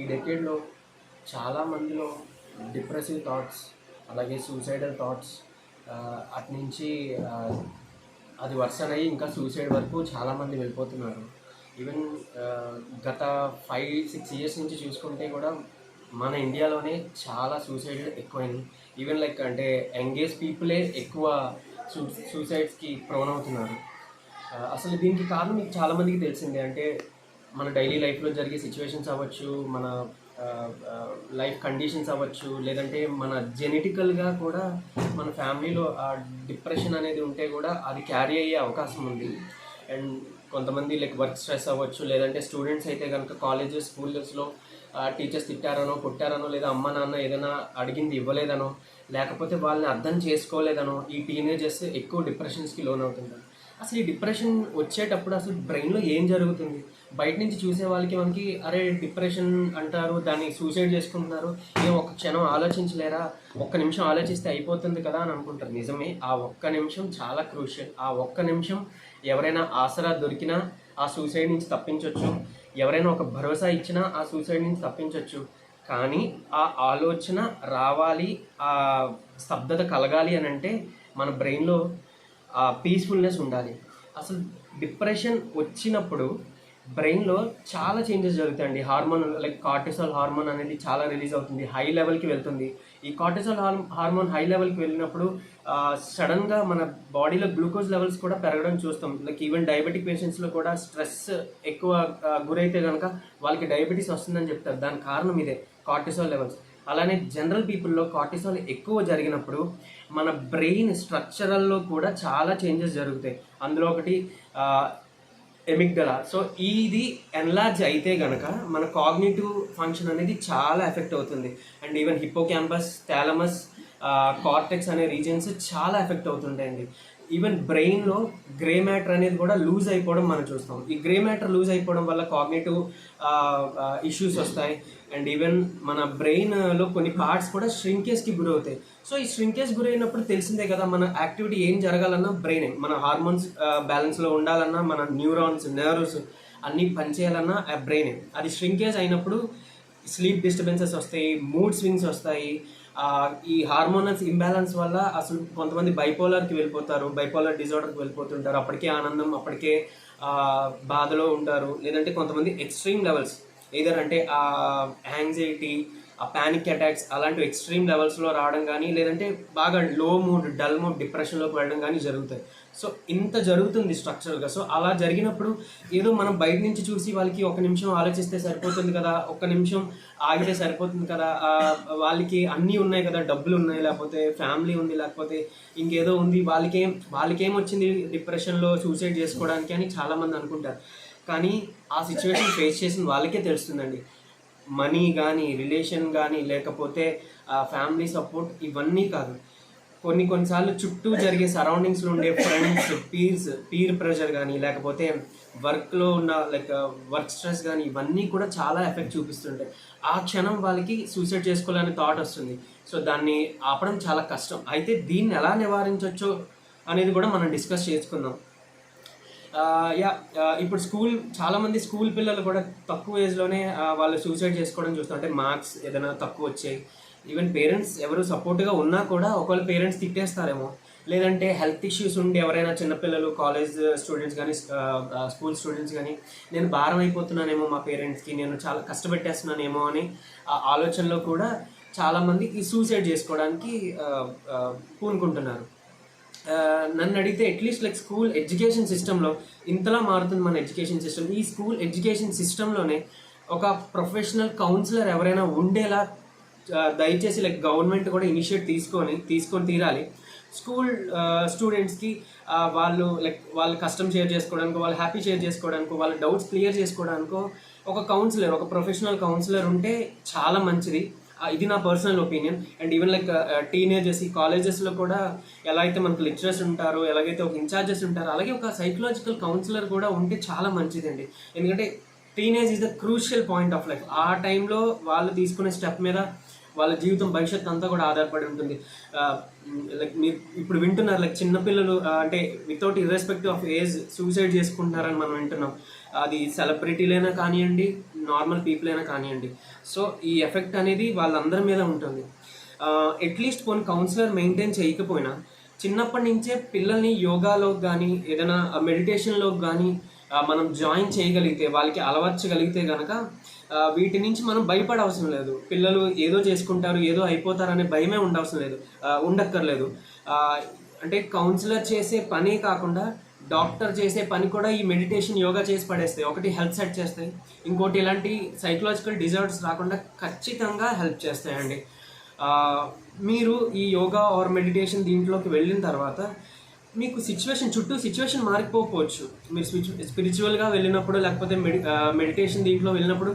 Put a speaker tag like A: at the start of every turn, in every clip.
A: ఈ డెకేడ్లో చాలా మందిలో డిప్రెసివ్ థాట్స్ అలాగే సూసైడల్ థాట్స్ అటు నుంచి అది వర్సన్ అయ్యి ఇంకా సూసైడ్ వరకు చాలామంది వెళ్ళిపోతున్నారు. ఈవెన్ గత ఫైవ్ సిక్స్ ఇయర్స్ నుంచి చూసుకుంటే కూడా మన ఇండియాలోనే చాలా సూసైడ్ ఎక్కువైంది. ఈవెన్ లైక్ అంటే యంగేజ్ పీపులే ఎక్కువ సూ సూసైడ్స్కి ప్రోన్ అవుతున్నారు. అసలు దీనికి కారణం మీకు చాలామందికి తెలిసిందే. అంటే మన డైలీ లైఫ్లో జరిగే సిచ్యువేషన్స్ అవ్వచ్చు మన లైఫ్ కండిషన్స్ అవ్వచ్చు లేదంటే మన జెనెటికల్గా కూడా మన ఫ్యామిలీలో ఆ డిప్రెషన్ అనేది ఉంటే కూడా అది క్యారీ అయ్యే అవకాశం ఉంది. అండ్ కొంతమంది లైక్ వర్క్ స్ట్రెస్ అవ్వచ్చు లేదంటే స్టూడెంట్స్ అయితే కనుక కాలేజెస్ స్కూల్స్లో టీచర్స్ తిట్టారనో కొట్టారనో లేదా అమ్మ నాన్న ఏదైనా అడిగింది ఇవ్వలేదనో లేకపోతే వాళ్ళని అర్థం చేసుకోలేదనో ఈ టీనేజర్స్ ఎక్కువ డిప్రెషన్స్కి లోన్ అవుతుంటారు అసలు ఈ డిప్రెషన్ వచ్చేటప్పుడు అసలు బ్రెయిన్లో ఏం జరుగుతుంది? బయట నుంచి చూసే వాళ్ళకి మనకి అరే డిప్రెషన్ అంటారు దాన్ని సూసైడ్ చేసుకుంటున్నారు ఏం ఒక్క క్షణం ఆలోచించలేరా? ఒక్క నిమిషం ఆలోచిస్తే అయిపోతుంది కదా అని అనుకుంటారు. నిజమే ఆ ఒక్క నిమిషం చాలా క్రూషియల్. ఆ ఒక్క నిమిషం ఎవరైనా ఆసరా దొరికినా ఆ సూసైడ్ నుంచి తప్పించవచ్చు ఎవరైనా ఒక భరోసా ఇచ్చినా ఆ సూసైడ్ నుంచి తప్పించవచ్చు కానీ ఆ ఆలోచన రావాలి ఆ స్తబ్దత కలగాలి అని అంటే మన బ్రెయిన్లో పీస్ఫుల్నెస్ ఉండాలి. అసలు డిప్రెషన్ వచ్చినప్పుడు బ్రెయిన్లో చాలా చేంజెస్ జరుగుతాయండి. హార్మోన్ లైక్ కార్టిసాల్ హార్మోన్ అనేది చాలా రిలీజ్ అవుతుంది. హై లెవెల్కి వెళ్తుంది. ఈ కార్టిసాల్ హార్మోన్ హై లెవెల్కి వెళ్ళినప్పుడు సడన్గా మన బాడీలో గ్లూకోజ్ లెవెల్స్ కూడా పెరగడం చూస్తాం. లైక్ ఈవెన్ డయాబెటిక్ పేషెంట్స్లో కూడా స్ట్రెస్ ఎక్కువ గురైతే కనుక వాళ్ళకి డయాబెటీస్ వస్తుందని చెప్తారు. దాని కారణం ఇదే కార్టిసాల్ లెవెల్స్ అలానే జనరల్ పీపుల్లో కార్టిసాల్ ఎక్కువ జరిగినప్పుడు మన బ్రెయిన్ స్ట్రక్చరల్లో కూడా చాలా చేంజెస్ జరుగుతాయి. అందులో ఒకటి ఎమిగ్డల. సో ఇది ఎన్లార్జ్ అయితే గనక మన కాగ్నేటివ్ ఫంక్షన్ అనేది చాలా ఎఫెక్ట్ అవుతుంది. And even hippocampus thalamus cortex అనే రీజన్స్ చాలా ఎఫెక్ట్ అవుతుంటాయండి. ఈవెన్ బ్రెయిన్లో గ్రే మ్యాటర్ అనేది కూడా లూజ్ అయిపోవడం మనం చూస్తాం. ఈ గ్రే మ్యాటర్ లూజ్ అయిపోవడం వల్ల కాగ్నేటివ్ ఇష్యూస్ వస్తాయి. అండ్ ఈవెన్ మన బ్రెయిన్లో కొన్ని పార్ట్స్ కూడా ష్రింకేజ్కి గురవుతాయి. సో ఈ ష్రింకేజ్ గురైనప్పుడు తెలిసిందే కదా మన యాక్టివిటీ ఏం జరగాలన్నా బ్రెయిన్ మన హార్మోన్స్ బ్యాలెన్స్లో ఉండాలన్నా మన న్యూరాన్స్ నర్వ్స్ అన్నీ పనిచేయాలన్నా ఆ బ్రెయిన్. అది ష్రింకేజ్ అయినప్పుడు స్లీప్ డిస్టర్బెన్సెస్ వస్తాయి మూడ్ స్వింగ్స్ వస్తాయి. ఈ హార్మోనల్స్ ఇంబ్యాలెన్స్ వల్ల అసలు కొంతమంది బైపోలర్కి వెళ్ళిపోతారు బైపోలర్ డిజార్డర్కి వెళ్ళిపోతుంటారు. అప్పటికే ఆనందం అప్పటికే బాధలో ఉంటారు. లేదంటే కొంతమంది ఎక్స్ట్రీమ్ లెవెల్స్ ఏదర్ అంటే ఆ యాంగ్జైటీ ఆ ప్యానిక్ అటాక్స్ అలాంటి ఎక్స్ట్రీమ్ లెవెల్స్లో రావడం కానీ లేదంటే బాగా లో మూడ్ డల్ మూడ్ డిప్రెషన్లోకి వెళ్ళడం కానీ జరుగుతాయి. సో ఇంత జరుగుతుంది స్ట్రక్చరల్గా సో అలా జరిగినప్పుడు ఏదో మనం బయట నుంచి చూసి వాళ్ళకి ఒక నిమిషం ఆలోచిస్తే సరిపోతుంది కదా ఒక నిమిషం ఆగితే సరిపోతుంది కదా వాళ్ళకి అన్నీ ఉన్నాయి కదా డబ్బులు ఉన్నాయి లేకపోతే ఫ్యామిలీ ఉంది లేకపోతే ఇంకేదో ఉంది వాళ్ళకేం వాళ్ళకేం వచ్చింది డిప్రెషన్లో సూసైడ్ చేసుకోవడానికి అని చాలామంది అనుకుంటారు. కానీ ఆ సిచ్యువేషన్ ఫేస్ చేసిన వాళ్ళకే తెలుస్తుందండి. మనీ కానీ రిలేషన్ కానీ లేకపోతే ఫ్యామిలీ సపోర్ట్ ఇవన్నీ కాదు. కొన్ని కొన్నిసార్లు చుట్టూ జరిగే సరౌండింగ్స్లో ఉండే ఫ్రెండ్స్ పీర్స్ పీర్ ప్రెషర్ కానీ లేకపోతే వర్క్లో ఉన్న లైక్ వర్క్ స్ట్రెస్ కానీ ఇవన్నీ కూడా చాలా ఎఫెక్ట్ చూపిస్తుంటాయి. ఆ క్షణం వాళ్ళకి సూసైడ్ చేసుకోవాలనే థాట్ వస్తుంది. సో దాన్ని ఆపడం చాలా కష్టం. అయితే దీన్ని ఎలా నివారించవచ్చో అనేది కూడా మనం డిస్కస్ చేసుకుందాం. యా ఇప్పుడు స్కూల్ చాలామంది స్కూల్ పిల్లలు కూడా తక్కువ ఏజ్లోనే వాళ్ళు సూసైడ్ చేసుకోవడం చూస్తుంటే మార్క్స్ ఏదైనా తక్కువ వచ్చాయి. ఈవెన్ పేరెంట్స్ ఎవరు సపోర్ట్గా ఉన్నా కూడా ఒకవేళ పేరెంట్స్ తిట్టేస్తారేమో. లేదంటే హెల్త్ ఇష్యూస్ ఉండి ఎవరైనా చిన్నపిల్లలు కాలేజ్ స్టూడెంట్స్ కానీ స్కూల్ స్టూడెంట్స్ కానీ నేను భారం అయిపోతున్నానేమో మా పేరెంట్స్కి నేను చాలా కష్టపెట్టేస్తున్నానేమో అని ఆ ఆలోచనలో కూడా చాలామంది ఈ సూసైడ్ చేసుకోవడానికి పూనుకుంటున్నారు. నన్ను అడిగితే అట్లీస్ట్ లైక్ స్కూల్ ఎడ్యుకేషన్ సిస్టంలో ఇంతలా మారుతుంది మన ఎడ్యుకేషన్ సిస్టమ్ ఈ స్కూల్ ఎడ్యుకేషన్ సిస్టంలోనే ఒక ప్రొఫెషనల్ కౌన్సిలర్ ఎవరైనా ఉండేలా దయచేసి లైక్ గవర్నమెంట్ కూడా ఇనిషియేట్ తీసుకొని తీసుకొని తీరాలి. స్కూల్ స్టూడెంట్స్కి వాళ్ళు లైక్ వాళ్ళ కష్టం షేర్ చేసుకోవడానికి వాళ్ళు హ్యాపీ షేర్ చేసుకోవడానికి వాళ్ళ డౌట్స్ క్లియర్ చేసుకోవడానికి ఒక కౌన్సిలర్ ఒక ప్రొఫెషనల్ కౌన్సిలర్ ఉంటే చాలా మంచిది. ఇది నా personal opinion and even like teenages ఈ కాలేజెస్లో కూడా ఎలా అయితే మనకు లెక్చరర్స్ ఉంటారో ఎలాగైతే ఒక ఇన్ఛార్జెస్ ఉంటారో అలాగే ఒక సైకలాజికల్ కౌన్సిలర్ కూడా ఉంటే చాలా మంచిదండి. ఎందుకంటే teenage is the crucial point of life ఆ టైంలో వాళ్ళు తీసుకునే స్టెప్ మీద వాళ్ళ జీవితం భవిష్యత్తు అంతా కూడా ఆధారపడి ఉంటుంది. లైక్ మీరు ఇప్పుడు వింటున్నారు లైక్ చిన్నపిల్లలు అంటే without irrespective of age suicide చేసుకుంటున్నారని మనం వింటున్నాం. అది సెలబ్రిటీలైనా కానివ్వండి నార్మల్ పీపుల్ అయినా కానివ్వండి. సో ఈ ఎఫెక్ట్ అనేది వాళ్ళందరి మీద ఉంటుంది. అట్లీస్ట్ కొన్ని కౌన్సిలర్ మెయింటైన్ చేయకపోయినా చిన్నప్పటి నుంచే పిల్లల్ని యోగాలో కానీ ఏదైనా మెడిటేషన్లో కానీ మనం జాయిన్ చేయగలిగితే వాళ్ళకి అలవర్చగలిగితే కనుక వీటి నుంచి మనం భయపడవసరం లేదు. పిల్లలు ఏదో చేసుకుంటారు ఏదో అయిపోతారనే భయమే ఉండవసరం లేదు. ఉండక్కర్లేదు. అంటే కౌన్సిలర్ చేసే పనే కాకుండా డాక్టర్ చేసే పని కూడా ఈ మెడిటేషన్ యోగా చేసి పడేస్తాయి. ఒకటి హెల్త్ సెట్ చేస్తాయి. ఇంకోటి ఇలాంటి సైకలాజికల్ డిజార్డర్స్ రాకుండా ఖచ్చితంగా హెల్ప్ చేస్తాయండి. మీరు ఈ యోగా ఆర్ మెడిటేషన్ దీంట్లోకి వెళ్ళిన తర్వాత మీకు సిచ్యువేషన్ చుట్టూ సిచ్యువేషన్ మారిపోవచ్చు మీరు స్పిరిచువల్గా వెళ్ళినప్పుడు లేకపోతే మెడి మెడిటేషన్ దీంట్లో వెళ్ళినప్పుడు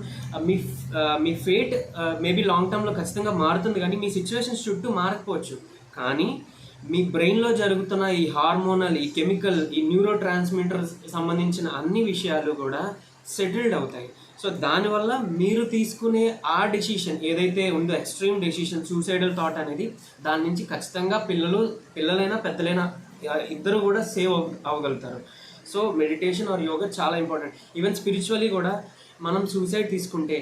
A: మీ మీ ఫేట్ మేబీ లాంగ్ టర్మ్లో ఖచ్చితంగా మారుతుంది కానీ మీ సిచ్యువేషన్స్ చుట్టూ మారకపోవచ్చు. కానీ మీ బ్రెయిన్లో జరుగుతున్న ఈ హార్మోనల్ ఈ కెమికల్ ఈ న్యూరో ట్రాన్స్మిటర్ సంబంధించిన అన్ని విషయాలు కూడా సెటిల్డ్ అవుతాయి. సో దానివల్ల మీరు తీసుకునే ఆ డెసిషన్ ఏదైతే ఉందో ఎక్స్ట్రీమ్ డెసిషన్ సూసైడల్ థాట్ అనేది దాని నుంచి ఖచ్చితంగా పిల్లలు పిల్లలైనా పెద్దలైనా ఇద్దరు కూడా సేవ్ అవ్వగలుగుతారు. సో మెడిటేషన్ ఆర్ యోగా చాలా ఇంపార్టెంట్. ఈవెన్ స్పిరిచువల్లీ కూడా మనం సూసైడ్ తీసుకుంటే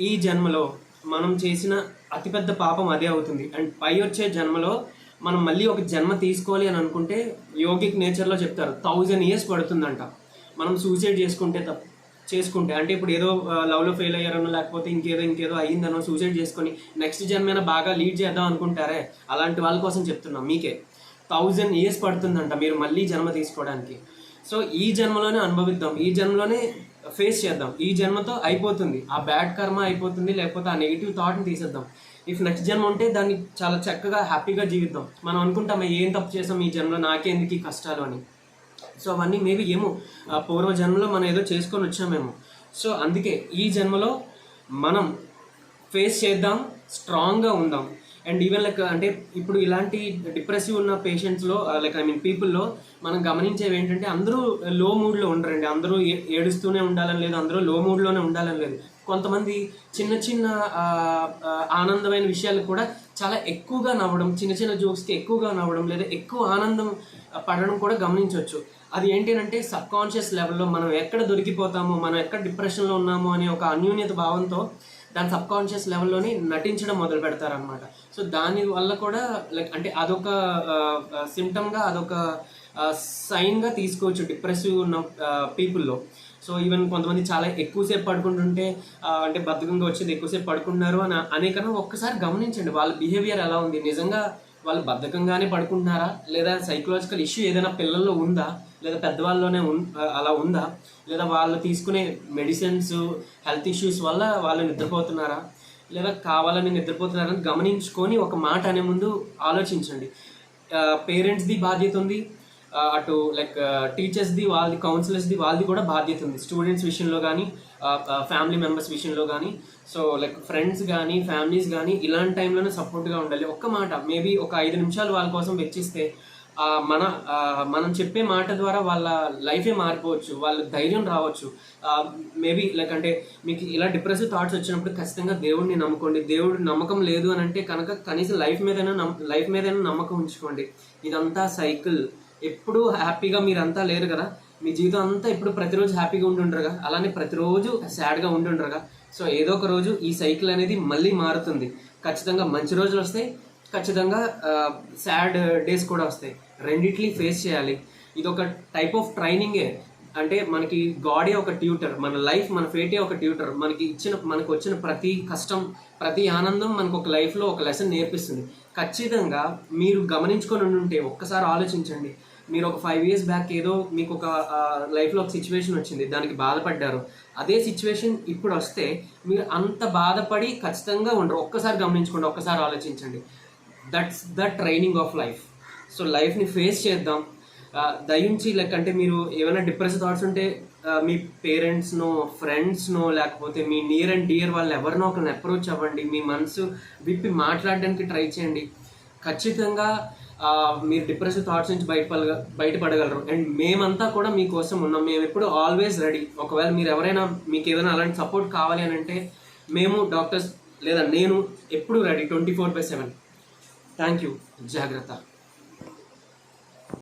A: ఈ జన్మలో మనం చేసిన అతిపెద్ద పాపం అదే అవుతుంది. అండ్ పై వచ్చే జన్మలో మనం మళ్ళీ ఒక జన్మ తీసుకోవాలి అని అనుకుంటే యోగిక్ నేచర్లో చెప్తారు థౌజండ్ ఇయర్స్ పడుతుందంట. మనం సూసైడ్ చేసుకుంటే తప్ప చేసుకుంటే అంటే ఇప్పుడు ఏదో లవ్లో ఫెయిల్ అయ్యారనో లేకపోతే ఇంకేదో ఇంకేదో అయ్యిందనో సూసైడ్ చేసుకొని నెక్స్ట్ జన్మైనా బాగా లీడ్ చేద్దాం అనుకుంటారే? అలాంటి వాళ్ళ కోసం చెప్తున్నాం మీకే. థౌజండ్ ఇయర్స్ పడుతుందంట మీరు మళ్ళీ జన్మ తీసుకోవడానికి. సో ఈ జన్మలోనే అనుభవిద్దాం. ఈ జన్మలోనే ఫేస్ చేద్దాం. ఈ జన్మతో అయిపోతుంది. ఆ బ్యాడ్ కర్మ అయిపోతుంది. లేకపోతే ఆ నెగిటివ్ థాట్ని తీసేద్దాం. ఇఫ్ నెక్స్ట్ జన్మ ఉంటే దాన్ని చాలా చక్కగా హ్యాపీగా జీవిద్దాం. మనం అనుకుంటాం ఏం తప్పు చేసాం ఈ జన్మలో? నాకేందుకు ఈ కష్టాలు? అని. సో అవన్నీ మేబీ ఏమో. ఆ పూర్వ జన్మలో మనం ఏదో చేసుకొని వచ్చామేమో సో అందుకే ఈ జన్మలో మనం ఫేస్ చేద్దాం స్ట్రాంగ్గా ఉందాం. అండ్ ఈవెన్ లైక్ అంటే ఇప్పుడు ఇలాంటి డిప్రెసివ్ ఉన్న పేషెంట్స్లో లైక్ ఐ మీన్ పీపుల్లో మనం గమనించేవి ఏంటంటే అందరూ లో మూడ్లో ఉండరండి. అందరూ ఏ- ఏడుస్తూనే ఉండాలని లేదు అందరూ లో మూడ్లోనే ఉండాలని లేదు. కొంతమంది చిన్న చిన్న ఆనందమైన విషయాలు కూడా చాలా ఎక్కువగా నవ్వడం చిన్న చిన్న జోక్స్కి ఎక్కువగా నవ్వడం లేదా ఎక్కువ ఆనందం పడడం కూడా గమనించవచ్చు. అది ఏంటంటే సబ్ కాన్షియస్ లెవెల్లో మనం ఎక్కడ దొరికిపోతామో మనం ఎక్కడ డిప్రెషన్లో ఉన్నామో అనే ఒక అన్యూన్యత భావంతో దాని సబ్ కాన్షియస్ లెవెల్లోనే నటించడం మొదలు పెడతారనమాట సో దాని వల్ల కూడా లైక్ అంటే అదొక సిమ్టమ్గా అదొక సైన్గా తీసుకోవచ్చు డిప్రెసివ్ ఉన్న పీపుల్లో సో ఈవెన్ కొంతమంది చాలా ఎక్కువసేపు పడుకుంటుంటే అంటే బద్ధకంగా వచ్చేది ఎక్కువసేపు పడుకున్నారు అని అనేకన్నా ఒక్కసారి గమనించండి వాళ్ళ బిహేవియర్ ఎలా ఉంది. నిజంగా వాళ్ళు బద్ధకంగానే పడుకుంటున్నారా? లేదా సైకలాజికల్ ఇష్యూ ఏదైనా పిల్లల్లో ఉందా? లేదా పెద్దవాళ్ళలోనే ఉన్ అలా ఉందా? లేదా వాళ్ళు తీసుకునే మెడిసిన్స్ హెల్త్ ఇష్యూస్ వల్ల వాళ్ళు నిద్రపోతున్నారా? లేదా కావాలని నిద్రపోతున్నారని గమనించుకొని ఒక మాట అనే ముందు ఆలోచించండి. పేరెంట్స్ది బాధ్యత ఉంది. అటు లైక్ టీచర్స్ది వాళ్ళది కౌన్సిలర్స్ది వాళ్ళది కూడా బాధ్యత ఉంది. స్టూడెంట్స్ విషయంలో కానీ ఫ్యామిలీ మెంబర్స్ విషయంలో కానీ సో లైక్ ఫ్రెండ్స్ కానీ ఫ్యామిలీస్ కానీ ఇలాంటి టైంలోనే సపోర్ట్గా ఉండాలి. ఒక్క మాట మేబీ ఒక ఐదు నిమిషాలు వాళ్ళ కోసం వెచ్చిస్తే మన మనం చెప్పే మాట ద్వారా వాళ్ళ లైఫే మారిపోవచ్చు వాళ్ళ ధైర్యం రావచ్చు. మేబీ లైక్ అంటే మీకు ఇలా డిప్రెసివ్ థాట్స్ వచ్చినప్పుడు ఖచ్చితంగా దేవుడిని నమ్ముకోండి. దేవుడు నమ్మకం లేదు అని అంటే కనుక కనీసం లైఫ్ మీదైనా నమ్ లైఫ్ మీదైనా నమ్మకం ఉంచుకోండి. ఇదంతా సైకిల్ ఎప్పుడూ హ్యాపీగా మీరంతా లేరు కదా. మీ జీవితం అంతా ఎప్పుడు ప్రతిరోజు హ్యాపీగా ఉండుండరుగా అలానే ప్రతిరోజు సాడ్గా ఉండుండరుగా సో ఏదో ఒక రోజు ఈ సైకిల్ అనేది మళ్ళీ మారుతుంది. ఖచ్చితంగా మంచి రోజులు వస్తాయి. ఖచ్చితంగా సాడ్ డేస్ కూడా వస్తాయి. రెండిట్ని ఫేస్ చేయాలి. ఇది ఒక టైప్ ఆఫ్ ట్రైనింగే. అంటే మనకి గాడే ఒక ట్యూటర్ మన లైఫ్ మన ఫేటే ఒక ట్యూటర్ మనకి ఇచ్చిన మనకు వచ్చిన ప్రతి కష్టం ప్రతి ఆనందం మనకు ఒక లైఫ్లో ఒక లెసన్ నేర్పిస్తుంది. ఖచ్చితంగా మీరు గమనించుకొని ఉంటే ఒక్కసారి ఆలోచించండి. మీరు ఒక ఫైవ్ ఇయర్స్ బ్యాక్ ఏదో మీకు ఒక లైఫ్లో ఒక సిచ్యువేషన్ వచ్చింది దానికి బాధపడ్డారు. అదే సిచ్యువేషన్ ఇప్పుడు వస్తే మీరు అంత బాధపడి ఖచ్చితంగా ఉండరు. ఒక్కసారి గమనించుకోండి ఒక్కసారి ఆలోచించండి. That's the training of life so లైఫ్ని ఫేస్ చేద్దాం. దయించి లేకంటే అంటే మీరు ఏమైనా డిప్రెస్ థాట్స్ ఉంటే మీ పేరెంట్స్నో ఫ్రెండ్స్నో లేకపోతే మీ నియర్ అండ్ డియర్ వాళ్ళు ఎవరినో ఒకరిని అప్రోచ్ అవ్వండి. మీ మనసు విప్పి మాట్లాడడానికి ట్రై చేయండి. ఖచ్చితంగా మీరు డిప్రెసివ్ థాట్స్ నుంచి బయటపడ బయటపడగలరు. అండ్ మేమంతా కూడా మీకోసం ఉన్నాం. మేము ఎప్పుడు ఆల్వేస్ రెడీ ఒకవేళ మీరు ఎవరైనా మీకు ఏదైనా అలాంటి సపోర్ట్ కావాలి అని అంటే మేము డాక్టర్స్ లేదా నేను ఎప్పుడు ready twenty four by seven thank you జాగ్రత్త.